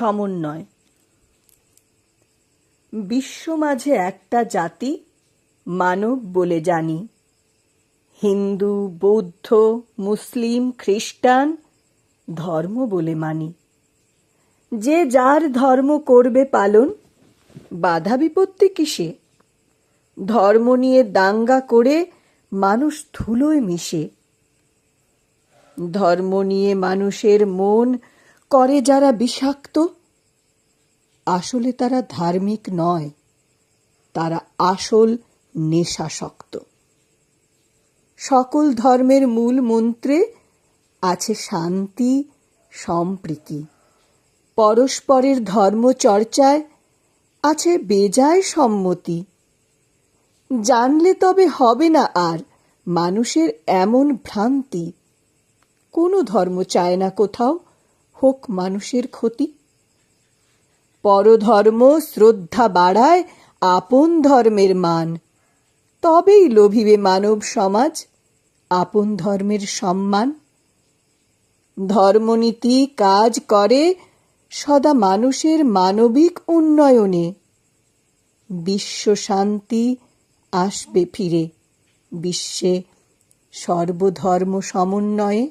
সমন্বয় বিশ্ব মাঝে একটা জাতি মানব বলে জানি। হিন্দু, বৌদ্ধ, মুসলিম, খ্রিস্টান ধর্ম বলে মানি। যে যার ধর্ম করবে পালন, বাধা বিপত্তি কিসে? ধর্ম নিয়ে দাঙ্গা করে মানুষ ধুলোয় মিশে। ধর্ম নিয়ে মানুষের মন করে যারা বিষাক্ত, আসলে তারা ধার্মিক নয়, তারা আসল নেশাসক্ত। সকল ধর্মের মূল মন্ত্রে আছে শান্তি সম্প্রীতি। পরস্পরের ধর্ম চর্চায় আছে বেজায় সম্মতি। জানলে তবে হবে না আর মানুষের এমন ভ্রান্তি। কোনো ধর্ম চায় না কোথাও হোক মানুষের ক্ষতি। পরধর্ম শ্রদ্ধা বাড়ায় আপন ধর্মের মান। তবেই লোভিবে মানব সমাজ আপন ধর্মের সম্মান। ধর্মনীতি কাজ করে সদা মানুষের মানবিক উন্নয়নে। বিশ্ব শান্তি আসবে ফিরে বিশ্বে সর্বধর্ম সমন্বয়ে।